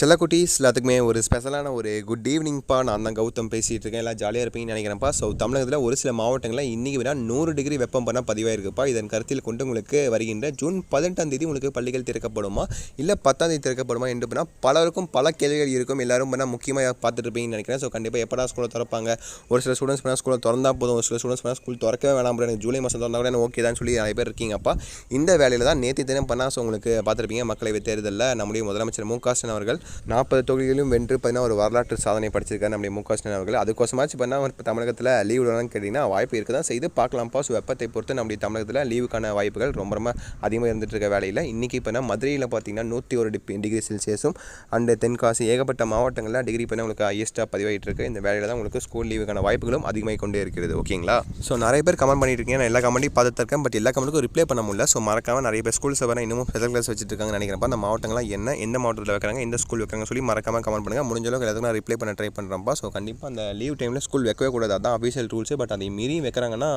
செல்லக்குட்டீஸ் எல்லாத்துக்குமே ஒரு ஸ்பெஷலான ஒரு குட் ஈவினிங்ப்பா நான் தான் கௌதம் பேசிகிட்டு இருக்கேன். எல்லாம் ஜாலியாக இருப்பீங்கன்னு நினைக்கிறேன்ப்பா. ஸோ தமிழகத்தில் ஒரு சில மாவட்டங்களில் இன்றைக்கி விட நூறு டிகிரி வெப்பம் பண்ண பதிவாயிருக்குப்பா. இதன் கருத்தில் கொண்டு உங்களுக்கு வருகின்ற ஜூன் பதினெட்டாம் தேதி உங்களுக்கு பள்ளிகள் திறக்கப்படுமா? இல்லை பத்தாம் தேதி திறக்கப்படுமா என்று பண்ணால் பலருக்கும் பல கேள்விகள் இருக்கும். எல்லாரும் பண்ணால் முக்கியமாக பார்த்துட்டு இருப்பீங்கன்னு நினைக்கிறேன். ஸோ கண்டிப்பாக எப்படா ஸ்கூலை திறப்பாங்க? ஒரு சில ஸ்டூடெண்ட்ஸ் பண்ணால் ஸ்கூலை திறந்தா போதும். ஒரு சில ஸ்டூடெண்ட்ஸ் பண்ணால் ஸ்கூல் திறக்கவே வேணாம் எனக்கு ஜூலை மாதம் திறந்தா கூட எனக்கு ஓகே தான் சொல்லி நிறைய பேர் இருக்கீங்கப்பா. இந்த வேலையில் தான் நேற்று தினம் பண்ணால் ஸோ உங்களுக்கு பார்த்துருப்பீங்க. மக்களவை தேர்தலில் நம்முடைய முதலமைச்சர் மு க ஸ்டாலின் அவர்கள் நாற்பது தொகுதிகளிலும் வென்று பார்த்தீங்கன்னா ஒரு வரலாற்று சாதனை படிச்சிருக்காரு நம்முடைய மு க ஸ்டாலின் அவர்கள். அதுக்கோசமாச்சு பார்த்தீங்கன்னா இப்போ தமிழகத்தில் லீவ் விடலாம்னு கேட்டிங்கன்னா வாய்ப்பு இருக்க தான் செய்து பார்க்கலாம்ப்பா. ஸோ வெப்பத்தை பொறுத்து நம்முடைய தமிழகத்தில் லீவுக்கான வாய்ப்புகள் ரொம்ப ரொம்ப அதிகமாக இருந்துட்டு இருக்க வேலையில் இன்றைக்கி இப்போ மதுரையில் பார்த்தீங்கன்னா நூற்றி ஒரு டிப் டிகிரி செல்சியஸும் அண்டு தென்காசி ஏகப்பட்ட மாவட்டங்களில் டிகிரி பண்ண உங்களுக்கு ஹையஸ்ட்டாக பதிவாகிட்டு இருக்கு. இந்த வேலையில் தான் உங்களுக்கு ஸ்கூல் லீவுக்கான வாய்ப்புகளும் அதிகமாக கொண்டே இருக்கிறது. ஓகேங்களா? ஸோ நிறைய பேர் கமெண்ட் பண்ணிட்டு இருக்கீங்க. நான் எல்லா கமெண்ட்டையும் பார்த்துட்டு இருக்கேன். பட் எல்லா கமெண்ட்டுக்கும் ரிப்ளை பண்ண முடியல. ஸோ மறக்காம நிறைய பேர் ஸ்கூல்ஸ் வர இன்னமும் ஸ்பெஷல் கிளாஸ் வச்சுட்டு இருக்காங்க நினைக்கிறப்ப அந்த மாவட்டங்கள்லாம் என்ன எந்த மாவட்டத்தில் வைக்கிறாங்க எந்த ஸ்கூல் வைக்கிறாங்க சொல்லி மறக்காமல் கமெண்ட் பண்ணுங்கள் முடிஞ்ச அளவுக்கு எல்லாத்துக்கும் நான் ரிப்ளை பண்ண ட்ரை பண்ணுறேன்ப்பா ஸோ கண்டிப்பாக அந்த லீவ் டைமில் ஸ்கூல் வைக்கவே கூடாது. அதான் அஃபீஷியல் ரூல்ஸு பட் அதை மீறி வைக்கிறாங்கன்னா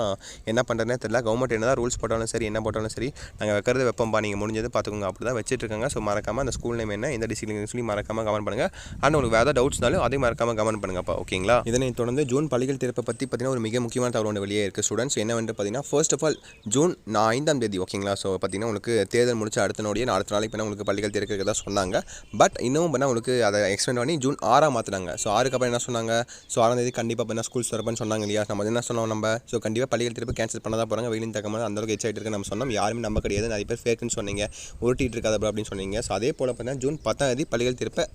என்ன பண்ணுறதுனே தெரியல. கவர்மெண்ட் என்ன தான் ரூல்ஸ் போட்டாலும் சரி என்ன போட்டாலும் சரி நாங்கள் வைக்கிறது வைப்போம்ப்பா நீங்கள் முடிஞ்சது பார்த்துக்கோங்க அப்படி தான் வச்சுட்டுருக்காங்க ஸோ மறக்காமல் அந்த ஸ்கூல் நேம் என்ன எந்த டிஸ்ட்ரிக்ட் சொல்லி மறக்காமல் கமெண்ட் பண்ணுங்கள் அண்ட் உங்களுக்கு வேறு ஏதாவது டவுட்ஸ்னாலும் அதையும் மறக்காம கமெண்ட் பண்ணுங்கப்பா ஓகேங்களா இதனை தொடர்ந்து ஜூன் பள்ளிகள் திறப்பை பற்றி பார்த்தீங்கன்னா ஒரு மிக முக்கியமான தகவல் ஒன்று வெளியே இருக்குது ஸ்டூடெண்ட்ஸ் என்னவென்று பார்த்தீங்கன்னா ஃபர்ஸ்ட் ஆஃப் ஆல் ஜூன் நான் ஐந்தாம் தேதி ஓகேங்களா ஸோ பார்த்தீங்கன்னா உங்களுக்கு தேர்தல் முடிச்சு அடுத்த நோடியே அடுத்த நாளைக்கு பண்ண உங்களுக்கு பள்ளிகள் திறக்கிறதா சொன்னாங்க. பட் இன்னும் பண்ணால் உங்களுக்கு அதை எக்ஸ்டெண்ட் பண்ணி ஜூன் ஆறாம் மாற்றினாங்க ஸோ ஆறுக்கு அப்புறம் என்ன சொன்னாங்க? ஸோ ஆறாம் தேதி கண்டிப்பாக பண்ணால் ஸ்கூல்ஸ் திறப்புன்னு சொன்னாங்க இல்லையா? நம்ம என்ன சொன்னோம் நம்ம? ஸோ கண்டிப்பாக பள்ளிகள் திருப்பி கேன்சல் பண்ண தான் போகிறாங்க வெயிலின் தக்கமாக அந்த அளவுக்கு எச்சாயிட்டு நம்ம சொன்னோம். யாருமே நம்ப கிடையாது. நிறைய பேர் ஃபேக்குன்னு சொன்னீங்க. உருட்டிகிட்டு இருக்காது bro அப்படின்னு சொன்னீங்க. ஸோ அதே போல் பார்த்தீங்கன்னா ஜூன் பத்தாம் தேதி பள்ளிகள் திருப்ப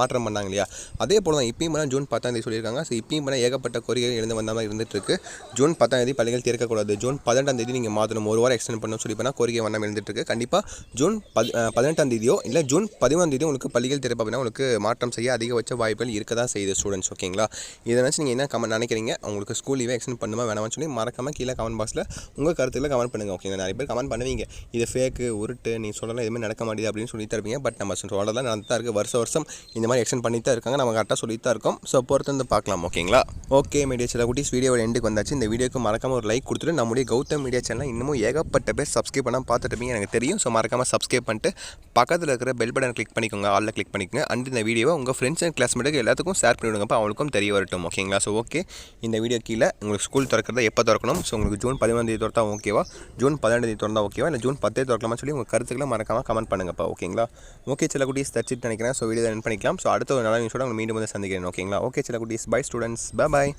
மாற்றம் பண்ணாங்க இல்லையா? அதே போல் தான் இப்பயும் பண்ணால் ஜூன் பத்தாம் தேதி சொல்லியிருக்காங்க. ஸோ இப்பயும் பண்ணால் ஏகப்பட்ட கோரிக்கைகள் எழுந்து வந்த மாதிரி இருந்துட்டுருக்கு ஜூன் பத்தாம் தேதி பள்ளிகள் திறக்கக்கூடாது. ஜூன் பதினெட்டாம் தேதி நீங்கள் மாற்றணும் ஒரு வாரம் எக்ஸ்டெண்ட் பண்ணணும் சொல்லி பண்ணால் கோரிக்கை வண்ணம் இருந்துட்டு கண்டிப்பாக ஜூன் பதி பதினெட்டாம் தேதியோ இல்லை ஜூன் பதிமூணாம் தேதியோ உங்களுக்கு பள்ளிகள் திறப்பு அப்படின்னா உங்களுக்கு மாற்றம் செய்ய அதிகபட்ச வாய்ப்புகள் இருக்க தான் செய்யுது ஸ்டூடெண்ட்ஸ் ஓகேங்களா இதை நினச்சி நீங்கள் என்ன கமெண்ட் நினைக்கிறீங்க? உங்களுக்கு ஸ்கூல் லீவை எக்ஸ்டெண்ட் பண்ணுமா வேணாமான்னு சொல்லி மறக்காமல் கீழே கமெண்ட் பாக்ஸில் உங்கள் கருத்துக்களை கமெண்ட் பண்ணுங்கள் ஓகேங்களா நிறைய பேர் கமெண்ட் பண்ணுவீங்க. இது ஃபேக்கு உருட்டு நீ சொல்லலாம் எதுவுமே நடக்க மாட்டேது அப்படின்னு சொல்லி தருவீங்க பட் நம்ம சொல்லலாம் நடந்து தான் இருக்குது வருஷம் வருஷம் இந்த மாதிரி எக்ஸ்டெண்ட் பண்ணி தான் இருக்காங்க. நம்ம கரெக்டாக சொல்லி தான் இருக்கோம். ஸோ பொறுத்து வந்து பார்க்கலாம் ஓகேங்களா ஓகே மீடியா சில குட்டிஸ் வீடியோட எண்டுக்கு வந்தாச்சு. இந்த வீடியோக்கு மறக்காம ஒரு லைக் கொடுத்துட்டு நம்முடைய கௌதம் மீடியா சேனல் இன்னமும் ஏகப்பட்ட பேர் சப்ஸ்கிரைப் பண்ணால் பார்த்துட்டு எனக்கு தெரியும். ஸோ மறக்காமல் சப்ஸ்கிரைப் பண்ணிட்டு பக்கத்தில் இருக்கிற பெல் பட்டன் கிளிக் பண்ணிக்கோங்க. ஆளில் கிளிக் பண்ணிக்கங்க. அண்ட் இந்த வீடியோவை உங்கள் ஃப்ரெண்ட்ஸ் அண்ட் கிளாஸ்மேட்டுக்கு எல்லாத்துக்கும் ஷேர் பண்ணிவிடுங்கப்போ. அவங்களுக்கும் தெரிய வரட்டும். ஓகேங்களா ஸோ ஓகே இந்த வீடியோ கீழே உங்களுக்கு ஸ்கூல் திறக்கிறத எப்போ திறக்கணும்? ஸோ உங்களுக்கு ஜூன் பதினொன்றாம் தேதி திறந்தா ஓகேவா ஜூன் பதினெண்டு தேதி திறந்தா ஓகேவா இல்லை ஜூன் பத்தே திறக்கலாமா சொல்லி உங்கள் கருத்துக்களை மறக்காமல் கமெண்ட் பண்ணுங்கப்பா. ஓகேங்களா ஓகே சில குட்டீஸ் தச்சிட்டு நினைக்கிறேன். ஸோ வீடியோ ரன் பண்ணிக்கலாம். ஸோ அடுத்த ஒரு நல்ல நிமிஷம் உங்களை மீண்டும் வந்து சந்திக்கிறேன். ஓகேங்களா ஓகே சில குட்டீஸ். By students bye bye